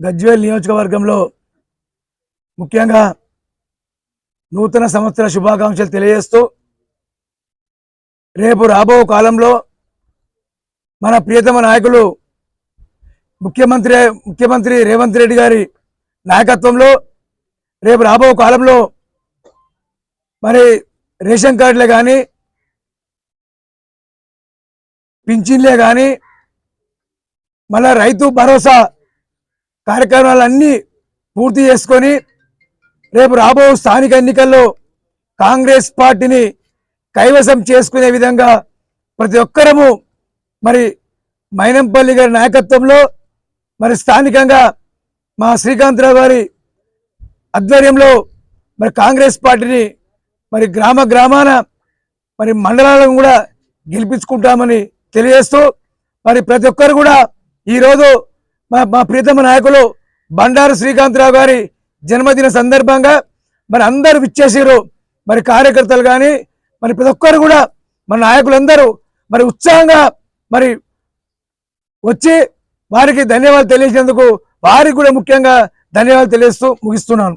గజ్వేల్ నియోజకవర్గంలో ముఖ్యంగా నూతన సంవత్సర శుభాకాంక్షలు తెలియజేస్తూ రేపు రాబో కాలంలో మన ప్రియతమ నాయకులు ముఖ్యమంత్రి ముఖ్యమంత్రి రేవంత్ రెడ్డి గారి నాయకత్వంలో రేపు రాబో కాలంలో మరి రేషన్ కార్డులే కానీ పింఛన్లే కానీ మళ్ళా రైతు భరోసా కార్యక్రమాలన్నీ పూర్తి చేసుకొని రేపు రాబో స్థానిక ఎన్నికల్లో కాంగ్రెస్ పార్టీని కైవసం చేసుకునే విధంగా ప్రతి ఒక్కరము మరి మైనంపల్లి గారి నాయకత్వంలో మరి స్థానికంగా మా శ్రీకాంతరావు గారి ఆధ్వర్యంలో మరి కాంగ్రెస్ పార్టీని మరి గ్రామ గ్రామాన మరి మండలాలను కూడా గెలిపించుకుంటామని తెలియజేస్తూ మరి ప్రతి ఒక్కరు కూడా ఈరోజు మా మా ప్రియతమ నాయకులు బండారు శ్రీకాంతరావు గారి జన్మదిన సందర్భంగా మరి అందరూ విచ్చేసారు మరి కార్యకర్తలు కానీ మరి ప్రతి ఒక్కరు కూడా మన నాయకులందరూ మరి ఉత్సాహంగా మరి వచ్చి వారికి ధన్యవాదాలు తెలియజేందుకు వారికి కూడా ముఖ్యంగా ధన్యవాదాలు తెలియస్తూ ముగిస్తున్నాను.